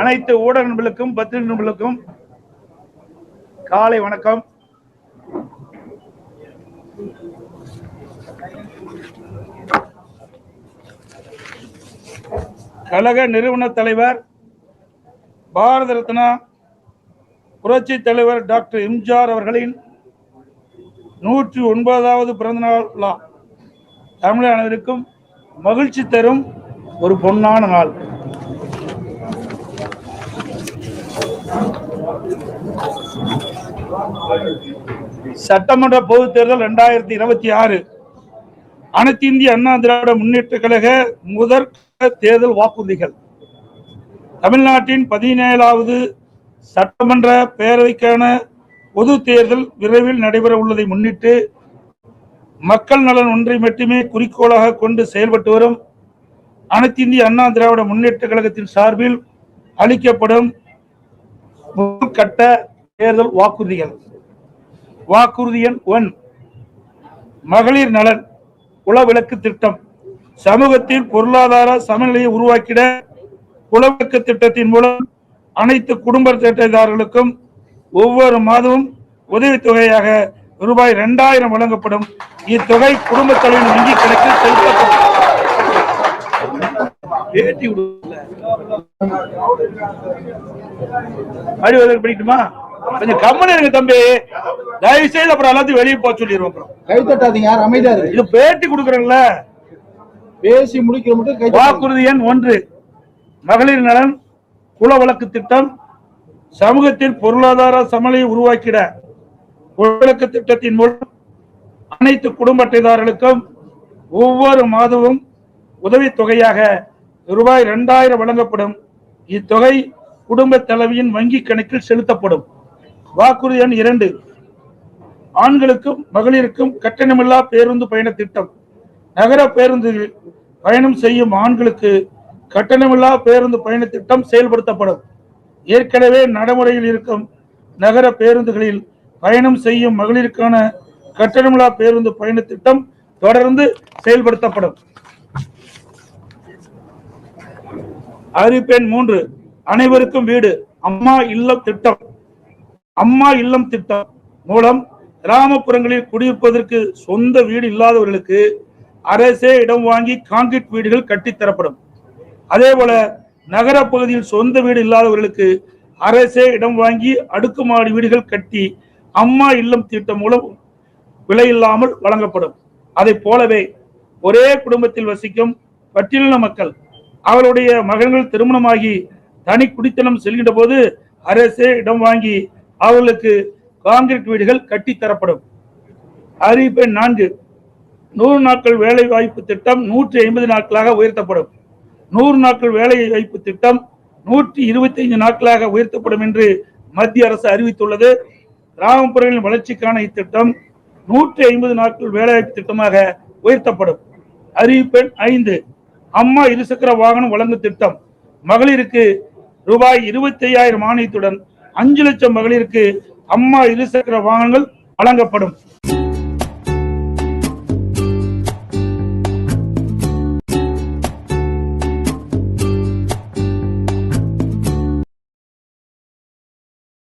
அனைத்து ஊடக நண்பர்களுக்கும் பத்திரிகை நண்பர்களுக்கும் காலை வணக்கம். கழக நிறுவன தலைவர் பாரத ரத்னா புரட்சி தலைவர் டாக்டர் எம்ஜிஆர் அவர்களின் நூற்றி ஒன்பதாவது பிறந்தநாள் விழா. தமிழக அனைவருக்கும் மகிழ்ச்சி தரும் ஒரு பொன்னான நாள். சட்டமன்ற பொது தேர்தல் இரண்டாயிரத்தி இருபத்தி ஆறு. அனைத்து இந்திய அண்ணா திராவிட முன்னேற்ற கழக முதற் தேர்தல் வாக்குறுதிகள். தமிழ்நாட்டின் பதினேழாவது சட்டமன்ற பேரவைக்கான பொது தேர்தல் விரைவில் நடைபெற உள்ளதை முன்னிட்டு மக்கள் நலன் ஒன்றை மட்டுமே குறிக்கோளாக கொண்டு செயல்பட்டு வரும் அனைத்து இந்திய அண்ணா திராவிட முன்னேற்ற கழகத்தின் சார்பில் அளிக்கப்படும் முதற்கட்ட தேர்தல் வாக்குறுதிகள். வாக்குறுதி எண் ஒன் மகளிர் நலன் குலவிளக்கு திட்டம் சமூகத்தில் பொருளாதார சமநிலையை உருவாக்கிட குலவிளக்கு திட்டத்தின் மூலம் அனைத்து குடும்ப திட்டதாரர்களுக்கும் ஒவ்வொரு மாதமும் உதவித்தொகையாக ரூபாய் இரண்டாயிரம் வழங்கப்படும். இத்தொகை குடும்ப தலைவன் வங்கி கணக்கில் செலுத்தப்படும். பேட்டி மறுபடியும் படிக்கட்டுமா கொஞ்சம் கம்மன் இருங்க தம்பி. தயவு செய்து அப்புறம் எல்லாத்தையும் வெளியே போக சொல்லிடுவோம் அப்புறம். கை தட்டாதீங்க யார் அமைதியா இருக்கு இது பேட்டி கொடுக்குறேன்ல. பேசி முடிக்கிற மட்டும் கை. வாக்குறுதி எண் ஒன்று. மகளிர் நலன் குல வழக்கு திட்டம் சமூகத்தில் பொருளாதார சமநிலையை உருவாக்கிட குலவிளக்கு திட்டத்தின் மூலம் அனைத்து குடும்ப அட்டைதாரர்களுக்கும் ஒவ்வொரு மாதமும் உதவித் தொகையாக ரூபாய் இரண்டாயிரம் வழங்கப்படும். இத்தொகை குடும்ப தலைவியின் வங்கி கணக்கில் செலுத்தப்படும். வாக்குறுதி எண் இரண்டு. ஆண்களுக்கும் மகளிருக்கும் கட்டணமில்லா பேருந்து பயண திட்டம். நகர பேருந்துகளில் பயணம் செய்யும் ஆண்களுக்கு கட்டணமில்லா பேருந்து பயண திட்டம் செயல்படுத்தப்படும். ஏற்கனவே நடைமுறையில் இருக்கும் நகர பேருந்துகளில் பயணம் செய்யும் மகளிருக்கான கட்டணமில்லா பேருந்து பயண திட்டம் தொடர்ந்து செயல்படுத்தப்படும். அறிவிப்பெண் மூன்று. அனைவருக்கும் வீடு. அம்மா இல்லம் திட்டம். அம்மா இல்லம் திட்டம் மூலம் கிராமப்புறங்களில் குடியிருப்பதற்கு சொந்த வீடு இல்லாதவர்களுக்கு அரசே இடம் வாங்கி கான்கிரீட் வீடுகள் கட்டித்தரப்படும் அதே போல நகர பகுதியில் சொந்த வீடு இல்லாதவர்களுக்கு அரசே இடம் வாங்கி அடுக்குமாடி வீடுகள் கட்டி அம்மா இல்லம் திட்டம் மூலம் விலையில்லாமல் வழங்கப்படும். அதை போலவே ஒரே குடும்பத்தில் வசிக்கும் பட்டியலின மக்கள் அவருடைய மகன்கள் திருமணமாகி தனி குடித்தனம் செல்கின்ற போது அரசே இடம் வாங்கி அவர்களுக்கு கான்கிரீட் வீடுகள் கட்டித்தரப்படும். அறிவிப்பெண் நான்கு. நூறு நாட்கள் வேலை வாய்ப்பு திட்டம் நூற்றி ஐம்பது நாட்களாக உயர்த்தப்படும். நூறு நாட்கள் வேலை வாய்ப்பு திட்டம் நூற்றி இருபத்தி ஐந்து நாட்களாக உயர்த்தப்படும் என்று மத்திய அரசு அறிவித்துள்ளது. கிராமப்புறங்களின் வளர்ச்சிக்கான இத்திட்டம் நூற்றி ஐம்பது நாட்கள் வேலைவாய்ப்பு திட்டமாக உயர்த்தப்படும். அறிவிப்பெண் ஐந்து. அம்மா இருசக்கர வாகனம் வழங்கும் திட்டம். மகளிருக்கு ரூபாய் இருபத்தி ஐயாயிரம் மானியத்துடன் அஞ்சு லட்சம் மகளிருக்கு அம்மா இருசக்கர வாகனங்கள் வழங்கப்படும்.